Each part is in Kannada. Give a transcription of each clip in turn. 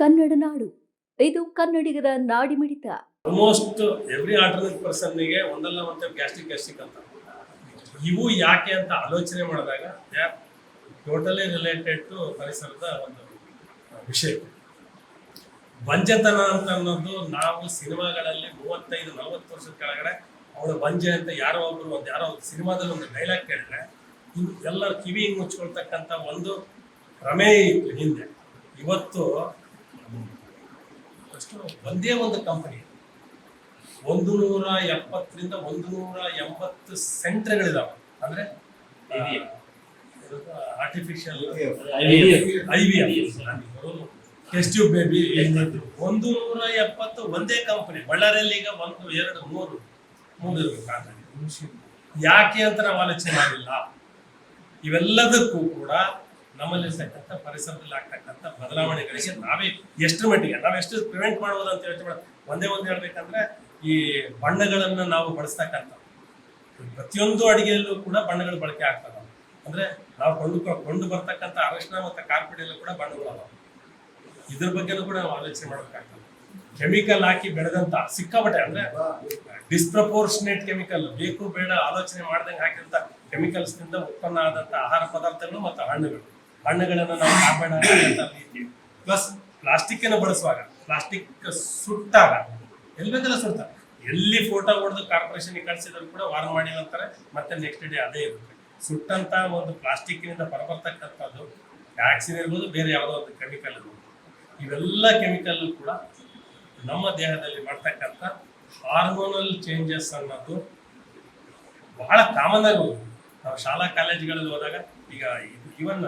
ಕನ್ನಡ ನಾಡು. ಇದು ಕನ್ನಡಿಗರ ನಾಡಿ ಮಿಡಿತ. ಆಲ್ಮೋಸ್ಟ್ ಎವ್ರಿ ಆಲ್ಟರ್ನೇಟ್ ಪರ್ಸನ್ಗೆ ಒಂದಲ್ಲ ಒಂದು ಗ್ಯಾಸ್ಟ್ರಿಕ್ ಗ್ಯಾಸ್ಟಿಕ್ ಅಂತ. ಇವು ಯಾಕೆ ಅಂತ ಆಲೋಚನೆ ಮಾಡಿದಾಗ ಟೋಟಲಿ ರಿಲೇಟೆಡ್ ಟು ಪರಿಸರದ ಒಂದು ವಿಷಯ. ಬಂಜೆತನ ಅಂತ ಅನ್ನೋದು ನಾವು ಸಿನಿಮಾಗಳಲ್ಲಿ ಮೂವತ್ತೈದು, ನಲವತ್ತು ವರ್ಷದ ಕೆಳಗಡೆ ಅವಳು ಬಂಜೆ ಅಂತ ಯಾರೋ ಒಬ್ರು ಒಂದು ಯಾರೋ ಒಂದು ಸಿನಿಮಾದಲ್ಲಿ ಒಂದು ಡೈಲಾಗ್ ಕೇಳಿದ್ರೆ ಇನ್ನು ಎಲ್ಲರ ಕಿವಿ ಮುಚ್ಕೊಳ್ತಕ್ಕಂಥ ಒಂದು ಪ್ರಮೇಯ ಇತ್ತು ಹಿಂದೆ. ಇವತ್ತು ಅಷ್ಟು ಒಂದೇ ಒಂದು ಕಂಪನಿ ಒಂದು ನೂರ ಎಪ್ಪತ್ತರಿಂದ ಒಂದು ನೂರ ಎಂಬತ್ತು ಸೆಂಟರ್ಗಳಿದಾವೆ. ಅಂದ್ರೆ artificial I V test tube baby ಒಂದು ನೂರ ಎಪ್ಪತ್ತು ಒಂದೇ ಕಂಪನಿ ಬಳ್ಳಾರಿಯಲ್ಲಿ ಈಗ ಒಂದು ಎರಡು ಮೂರು. ಮೂರು ಯಾಕೆ ಅಂತ ನಾವು ಆಲೋಚನೆ ಮಾಡಿಲ್ಲ? ಇವೆಲ್ಲದಕ್ಕೂ ಕೂಡ ನಮ್ಮಲ್ಲಿರ್ತಕ್ಕಂಥ ಪರಿಸರದಲ್ಲಿ ಆಗ್ತಕ್ಕಂಥ ಬದಲಾವಣೆಗಳಿಗೆ ನಾವೇ ಎಷ್ಟು ಮಟ್ಟಿಗೆ, ನಾವು ಎಷ್ಟು ಪ್ರಿವೆಂಟ್ ಮಾಡ್ಬೋದು ಅಂತ ಯೋಚನೆ ಒಂದೇ ಒಂದು ಹೇಳ್ಬೇಕಂದ್ರೆ ಈ ಬಣ್ಣಗಳನ್ನ ನಾವು ಬಳಸ್ತಕ್ಕಂಥ ಪ್ರತಿಯೊಂದು ಅಡಿಗೆಯಲ್ಲೂ ಕೂಡ ಬಣ್ಣಗಳು ಬಳಕೆ ಆಗ್ತವೆ. ಅಂದ್ರೆ ನಾವು ಕೊಂಡು ಕೊಂಡು ಬರ್ತಕ್ಕಂಥ ಅರಶಿನ ಮತ್ತು ಕಾರ್ಪುಡಿಯಲ್ಲೂ ಕೂಡ ಬಣ್ಣಗಳು ಅದಾವೆ ಇದ್ರ ಬಗ್ಗೆನೂ ಕೂಡ ನಾವು ಆಲೋಚನೆ ಮಾಡಬೇಕಾಗ್ತದೆ. ಕೆಮಿಕಲ್ ಹಾಕಿ ಬೆಳೆದಂತ ಸಿಕ್ಕಾಪಟ್ಟೆ ಅಂದ್ರೆ ಡಿಸ್ಪ್ರಪೋರ್ಷನೇಟ್ ಕೆಮಿಕಲ್ ಬೇಕು ಬೇಡ ಆಲೋಚನೆ ಮಾಡ್ದಂಗೆ ಹಾಕಿದಂತ ಕೆಮಿಕಲ್ಸ್ನಿಂದ ಉತ್ಪನ್ನ ಆದಂತ ಆಹಾರ ಪದಾರ್ಥಗಳು ಮತ್ತು ಹಣ್ಣುಗಳು. ಹಣ್ಣುಗಳನ್ನು ನಾವು ಕಾಪಾಡ ಪ್ಲಸ್ ಪ್ಲಾಸ್ಟಿಕ್ ಅನ್ನು ಬಳಸುವಾಗ ಪ್ಲಾಸ್ಟಿಕ್ ಸುಟ್ಟಾಗ ಎಲ್ಲಿ ಬೇಕಲ್ಲ ಸುಡ್ತಾರೆ? ಎಲ್ಲಿ ಫೋಟೋ ಹೊಡೆದು ಕಾರ್ಪೊರೇಷನ್ ಕಳಿಸಿದ್ರು ಕೂಡ ವಾರ್ನ್ ಮಾಡಿಲ್ಲ ಅಂತಾರೆ, ಮತ್ತೆ ನೆಕ್ಸ್ಟ್ ಡೇ ಅದೇ ಇರುತ್ತೆ. ಸುಟ್ಟಂತ ಒಂದು ಪ್ಲಾಸ್ಟಿಕ್ನಿಂದ ಹೊರಬರ್ತಕ್ಕಂಥದ್ದು ವ್ಯಾಕ್ಸಿನ್ ಇರ್ಬೋದು, ಬೇರೆ ಯಾವುದೋ ಒಂದು ಕೆಮಿಕಲ್ ಇರ್ಬೋದು. ಇವೆಲ್ಲ ಕೆಮಿಕಲ್ ಕೂಡ ನಮ್ಮ ದೇಹದಲ್ಲಿ ಮಾಡ್ತಕ್ಕಂಥ ಹಾರ್ಮೋನಲ್ ಚೇಂಜಸ್ ಅನ್ನೋದು ಬಹಳ ಕಾಮನ್ ಆಗಿ ನಾವು ಶಾಲಾ ಕಾಲೇಜ್ಗಳಲ್ಲಿ ಹೋದಾಗ, ಈಗ ಇವನ್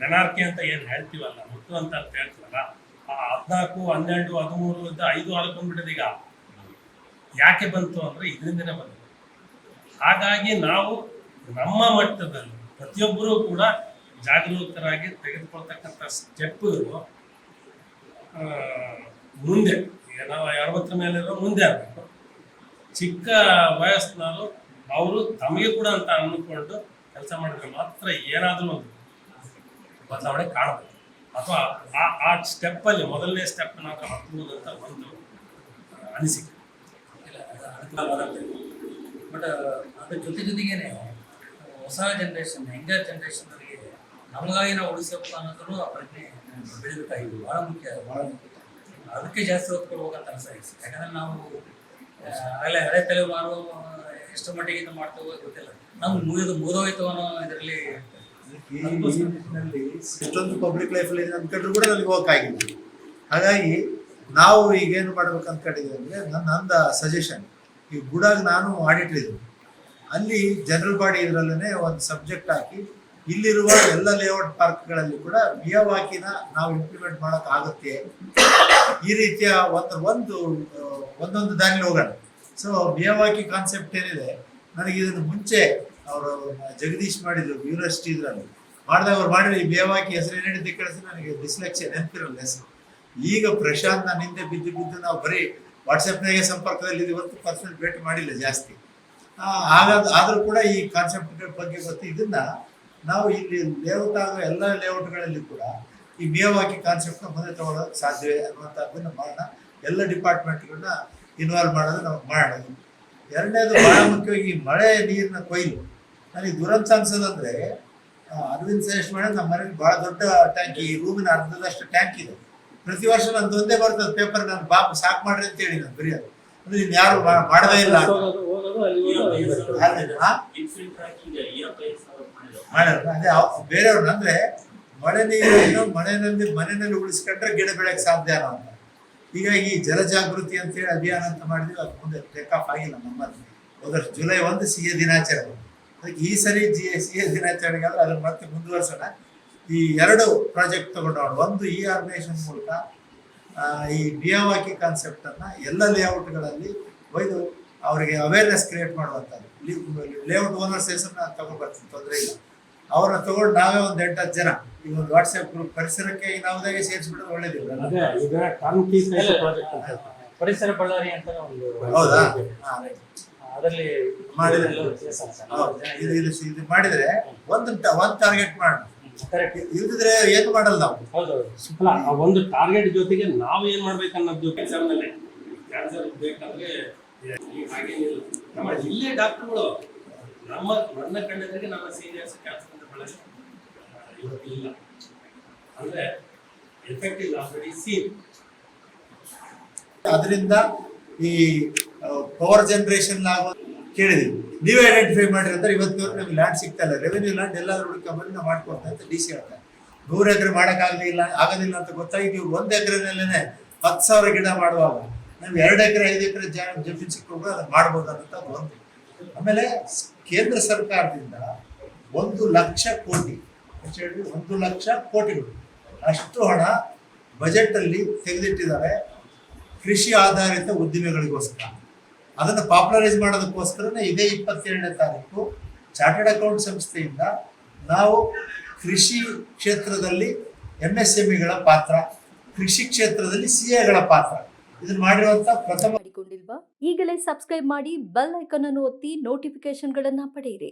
ಮೆನಾರ್ಕಿ ಅಂತ ಏನು ಹೇಳ್ತೀವಲ್ಲ, ಮುತ್ತು ಅಂತ ಹೇಳ್ತೀವಲ್ಲ? ಆ ಹದಿನಾಲ್ಕು, ಹನ್ನೆರಡು, ಹದಿಮೂರು ಅಂತ ಐದು ಹಾಲು ಈಗ. ಯಾಕೆ ಬಂತು ಅಂದ್ರೆ ಇದರಿಂದನೇ ಬಂತು. ಹಾಗಾಗಿ ನಾವು ನಮ್ಮ ಮಟ್ಟದಲ್ಲಿ ಪ್ರತಿಯೊಬ್ಬರೂ ಕೂಡ ಜಾಗರೂಕರಾಗಿ ತೆಗೆದುಕೊಳ್ತಕ್ಕಂಥ ಸ್ಟೆಪ್ಗಳು ಮುಂದೆ. ಈಗ ನಾವು ಅರವತ್ತರ ಮೇಲೆ ಇರೋ ಮುಂದೆ ಆಗಬೇಕು. ಚಿಕ್ಕ ವಯಸ್ಸಿನವರು ಅವರು ತಮಗೆ ಕೂಡ ಅಂತ ಅಂದ್ಕೊಂಡು ಕೆಲಸ ಮಾಡಿದ್ರೆ ಮಾತ್ರ ಏನಾದರೂ ಒಂದು ಬದಲಾವಣೆ ಕಾಣಬೇಕು. ಅಥವಾ ಆ ಆ ಸ್ಟೆಪ್ಪಲ್ಲಿ ಮೊದಲನೇ ಸ್ಟೆಪ್ ನಾವು ಹತ್ಬೋದು ಅಂತ ಒಂದು ಅನಿಸಿಕೆ. ಬಟ್ ಅದ್ರ ಜೊತೆ ಜೊತೆಗೇನೆ, ಹೊಸ ಜನ್ರೇಷನ್ ಯಂಗರ್ ಜನ್ರೇಷನ್ ಅವರಿಗೆ ನಮಗಾಗಿ ನಾವು ಉಳಿಸಬೇಕು ಅನ್ನೋದು ಆ ಪ್ರಜ್ಞೆ ಬೆಳಿಬೇಕಾಗಿತ್ತು ಭಾಳ ಮುಖ್ಯ ಭಾಳ ಮುಖ್ಯ. ಅದಕ್ಕೆ ಜಾಸ್ತಿ ಒತ್ತು ಕೊಡ್ಬೇಕಂತ ಅನಿಸ್ತಾ ಯಾಕಂದ್ರೆ ನಾವು ಆಗಲೇ ಹಳೆ ತಲೆಮಾರು ಎಷ್ಟು ಮಟ್ಟಿಗೆ ಮಾಡ್ತೇವೋ ಗೊತ್ತಿಲ್ಲ. ನಮ್ಗೆ ಮುಗಿದು ಮುಗಿದೋಯ್ತು ಅನ್ನೋ ಇದರಲ್ಲಿ ಈ ನಿಟ್ಟಿನಲ್ಲಿ ಇಷ್ಟೊಂದು ಪಬ್ಲಿಕ್ ಲೈಫಲ್ಲಿ ಅಂದ್ಕೊಂಡ್ರು ಕೂಡ ನನಗೆ ಆಗಿದೆ. ಹಾಗಾಗಿ ನಾವು ಈಗೇನು ಮಾಡ್ಬೇಕು ಅನ್ಕೊಂಡಿದ್ದೀವಿ ಅಂದರೆ ನನ್ನ ಅಂದ ಸಜೆಷನ್ ಈ ಗುಡಾಗ ನಾನು ಆಡಿಟರ್ ಇದ್ದೀನಿ. ಅಲ್ಲಿ ಜನರಲ್ ಬಾಡಿ ಇದರಲ್ಲೇ ಒಂದು ಸಬ್ಜೆಕ್ಟ್ ಹಾಕಿ, ಇಲ್ಲಿರುವ ಎಲ್ಲ ಲೇಔಟ್ ಪಾರ್ಕ್ಗಳಲ್ಲಿ ಕೂಡ ವಿಯವಾಕಿನ ನಾವು ಇಂಪ್ಲಿಮೆಂಟ್ ಮಾಡಕ್ ಆಗುತ್ತೆ. ಈ ರೀತಿಯ ಒಂದು ಒಂದು, ಒಂದೊಂದು ದಾರಿಲಿ ಹೋಗೋಣ. ಸೊ ವಿಯವಾಕಿ ಕಾನ್ಸೆಪ್ಟ್ ಏನಿದೆ, ನನಗೆ ಇದನ್ನು ಮುಂಚೆ ಅವರು ಜಗದೀಶ್ ಮಾಡಿದ್ರು ಯೂನಿವರ್ಸಿಟಿ ಇದ್ರಲ್ಲಿ. ಮಾಡಿದಾಗ ಅವ್ರು ಮಾಡಿದ್ರೆ ಈ ಬೇವಾಕಿ ಹೆಸರು ಹೇಳಿದ್ದೆ ಕಳಿಸಿ ನನಗೆ? ಡಿಸ್ಲೆಕ್ಸಿಯಾ ನೆನಪಿರಲ್ಲ ಹೆಸರು. ಈಗ ಪ್ರಶಾಂತ್ ನಾನು ಹಿಂದೆ ಬಿದ್ದು ಬಿದ್ದು ನಾವು ಬರೀ ವಾಟ್ಸಪ್ನಾಗೆ ಸಂಪರ್ಕದಲ್ಲಿ ಇವತ್ತು ಪರ್ಸನಲ್ ಭೇಟಿ ಮಾಡಿಲ್ಲ ಜಾಸ್ತಿ. ಹಾಗಾದ, ಆದ್ರೂ ಕೂಡ ಈ ಕಾನ್ಸೆಪ್ಟ್ ಬಗ್ಗೆ ಗೊತ್ತು. ಇದನ್ನ ನಾವು ಇಲ್ಲಿ ಲೇಔಟ್ ಆಗೋ ಎಲ್ಲ ಲೇಔಟ್ಗಳಲ್ಲಿ ಕೂಡ ಈ ಮೇವಾಕಿ ಕಾನ್ಸೆಪ್ಟ್ನ ಮುಂದೆ ತಗೊಳ್ಳೋಕೆ ಸಾಧ್ಯವೇ ಅನ್ನುವಂಥದ್ದನ್ನು ಮಾಡೋಣ ಎಲ್ಲ ಡಿಪಾರ್ಟ್ಮೆಂಟ್ಗಳನ್ನ ಇನ್ವಾಲ್ವ್ ಮಾಡೋದು ನಾವು ಮಾಡೋದು. ಎರಡನೇದು ಬಹಳ ಮುಖ್ಯವಾಗಿ ಮಳೆ ನೀರಿನ ಕೊಯ್ಲು. ನನಗೆ ದುರಂತ ಅನ್ಸೋದಂದ್ರೆ ಅರವಿಂದ್ ಶ್ರೇಷ್ಠ ಮಾಡಿ ನಮ್ಮ ಮನೇಲಿ ಬಹಳ ದೊಡ್ಡ ಟ್ಯಾಂಕ್ ಈ ರೂಮಿನ ಅರ್ಧದಷ್ಟು ಟ್ಯಾಂಕ್ ಇದೆ. ಪ್ರತಿ ವರ್ಷ ನಂದು ಒಂದೇ ಬರ್ತದೆ ಪೇಪರ್ ನಾನು ಬಾಪ್ ಸಾಕು ಮಾಡ್ರಿ ಅಂತ ಹೇಳಿ ನಾನು ಬರೆಯೋದು. ಅಂದ್ರೆ ಇನ್ ಯಾರು ಮಾಡದೇ ಇಲ್ಲ. ಅದೇ, ಬೇರೆಯವ್ರು ಅಂದ್ರೆ ಮಳೆ ನೀರನ್ನು ಮನೆಯಲ್ಲಿ ಮನೆಯಲ್ಲಿ ಉಳಿಸ್ಕೊಂಡ್ರೆ ಗಿಡ ಬೆಳೆಯಕ್ಕೆ ಸಾಧ್ಯ ಅನ್ನೋ ಅಂತ. ಈಗ ಈ ಜಲ ಜಾಗೃತಿ ಅಂತ ಹೇಳಿ ಅಭಿಯಾನ ಅಂತ ಮಾಡಿದ್ವಿ ಅದು ಮುಂದೆ ಟೇಕ್ ಆಫ್ ಆಗಿಲ್ಲ ನಮ್ಮಲ್ಲಿ. ಹೋದಷ್ಟು ಜುಲೈ ಒಂದು ಸಿಹಿ ದಿನಾಚರಣೆ. ಅದಕ್ಕೆ ಈ ಸರಿ ಜಿ ಎಸ್ ಎಸ್ ದಿನಾಚರಣೆಗೆ ಆದ್ರೆ ಅದನ್ನ ಮತ್ತೆ ಮುಂದುವರ್ಸೋಣ. ಈ ಎರಡು ಪ್ರಾಜೆಕ್ಟ್ ತಗೊಂಡೋಣ ಒಂದು ಈ ಆರ್ಗನೈಸೇಷನ್ ಮೂಲಕ ಈ ಮಿಯಾವಾಕಿ ಕಾನ್ಸೆಪ್ಟ್ ಅನ್ನ ಎಲ್ಲ ಲೇಔಟ್ಗಳಲ್ಲಿ ಒಯ್ದು ಅವರಿಗೆ ಅವೇರ್ನೆಸ್ ಕ್ರಿಯೇಟ್ ಮಾಡುವಂಥದ್ದು. ಲೇಔಟ್ ಓನರ್ಸ್ ಹೆಸರನ್ನ ತಗೊಂಡ್ಬರ್ತೀನಿ ತೊಂದರೆ ಇಲ್ಲ. ಅವ್ರನ್ನ ತಗೊಂಡು ನಾವೇ ಒಂದು ಹತ್ತು ಜನ. ಈ ಒಂದು ವಾಟ್ಸ್ಆಪ್ ಗ್ರೂಪ್ ಪರಿಸರಕ್ಕೆ ನಾವದಾಗೆ ಸೇರಿಸ್ಬಿಡೋದು ಒಳ್ಳೇದಿಲ್ಲ. ಅದೇ ಈಗ ಟರ್ನ್ಕಿ ಪ್ರಾಜೆಕ್ಟ್ ಅಂತ ಹೇಳ್ತಾರೆ. ಪರಿಸರ ಬಳ್ಳಾರಿ ಅಂತ ಒಂದು ಹೌದಾ? ಹಾ, ಅದರಲ್ಲಿ ಮಾಡಿದ್ರೆ. ಇದು ಇದು ಇದು ಮಾಡಿದ್ರೆ ಒಂದು ಒಂದು ಟಾರ್ಗೆಟ್ ಮಾಡಿ ಕರೆಕ್ಟ್ ಇಲ್ದಿದ್ರೆ ಏನು ಮಾಡಲ್ಲ ನಾವು. ಹೌದು ಅಲ್ಲ ಆ ಒಂದು ಟಾರ್ಗೆಟ್ ಜೊತೆಗೆ ನಾವು ಏನ್ ಮಾಡ್ಬೇಕು ಅನ್ನೋದು ಎಕ್ಸಾಮ್ನಲ್ಲಿ ಕ್ಯಾನ್ಸರ್ ಬೇಕಂದ್ರೆ ಹಾಗೇನಿಲ್ಲ ನಮ್ಮ ಇಲ್ಲೇ ಡಾಕ್ಟರ್ಗಳು ನಮ್ಮ ನನ್ನ ಕಣ್ಣೆದುರಿಗೆ ನಮ್ಮ ಸೀನಿಯರ್ಸ್ ಕ್ಯಾನ್ಸರ್ ಅಂತ ಬಳಸಿ ಇವತ್ತು ಇಲ್ಲ. ಅಂದ್ರೆ ಎಫೆಕ್ಟ್ ಇಲ್ಲ ಆಲ್ರೆಡಿ ಸೀನ್ ಅದರಿಂದ ಈ ಪವರ್ ಜನರೇಷನ್ ಆಗೋ ಕೇಳಿದೀವಿ. ನೀವೇ ಐಡೆಂಟಿಫೈ ಮಾಡಿರಿ ಅಂದ್ರೆ ಇವತ್ತು ನಮ್ಗೆ ಲ್ಯಾಂಡ್ ಸಿಗ್ತಾ ಇಲ್ಲ. ರೆವೆನ್ಯೂ ಲ್ಯಾಂಡ್ ಎಲ್ಲಾದ್ರೂ ಹುಡುಕೊಂಬಂದು ನಾವು ಮಾಡ್ಕೊಡ್ತಾ ಅಂತ ಡಿ ಸಿ ಹೇಳ್ತಾರೆ ನೂರು ಎಕರೆ ಮಾಡೋಕ್ಕಾಗಲಿಲ್ಲ ಆಗೋದಿಲ್ಲ ಅಂತ ಗೊತ್ತಾಗಿ ನೀವು ಒಂದು ಎಕರೆನಲ್ಲೇ ಹತ್ತು ಸಾವಿರ ಗಿಡ ಮಾಡುವಾಗ ನಾವು ಎರಡು ಎಕರೆ, ಐದು ಎಕರೆ ಜಮೀನು ಸಿಕ್ಕೊಂಡು ಅದನ್ನ ಮಾಡ್ಬೋದು ಅಂತ ಒಂದು. ಆಮೇಲೆ ಕೇಂದ್ರ ಸರ್ಕಾರದಿಂದ ಒಂದು ಲಕ್ಷ ಕೋಟಿ ಹೇಳಿದ್ವಿ? ಒಂದು ಲಕ್ಷ ಕೋಟಿಗಳು. ಅಷ್ಟು ಹಣ ಬಜೆಟ್ ಅಲ್ಲಿ ತೆಗೆದಿಟ್ಟಿದ್ದಾರೆ ಕೃಷಿ ಆಧಾರಿತ ಉದ್ದಿಮೆಗಳಿಗೋಸ್ಕರ. ಅದನ್ನು ಪಾಪ್ಯುಲರೈಸ್ ಮಾಡೋದಕ್ಕೋಸ್ಕರನೇ ಇದೇ ಇಪ್ಪತ್ತೇಳನೇ ತಾರೀಕು ಚಾರ್ಟರ್ಡ್ ಅಕೌಂಟ್ ಸಂಸ್ಥೆಯಿಂದ ನಾವು ಕೃಷಿ ಕ್ಷೇತ್ರದಲ್ಲಿ ಎಂ ಎಸ್ ಎಂಇಗಳ ಪಾತ್ರ, ಕೃಷಿ ಕ್ಷೇತ್ರದಲ್ಲಿ ಸಿ ಎಗಳ ಪಾತ್ರ. ಇದನ್ನ ಮಾಡಿರುವಂತ ಪ್ರಥಮ ಈಗಲೇ ಸಬ್ಸ್ಕ್ರೈಬ್ ಮಾಡಿ ಬೆಲ್ ಐಕಾನ್ ಅನ್ನು ಒತ್ತಿ ನೋಟಿಫಿಕೇಶನ್ಗಳನ್ನ ಪಡೆಯಿರಿ.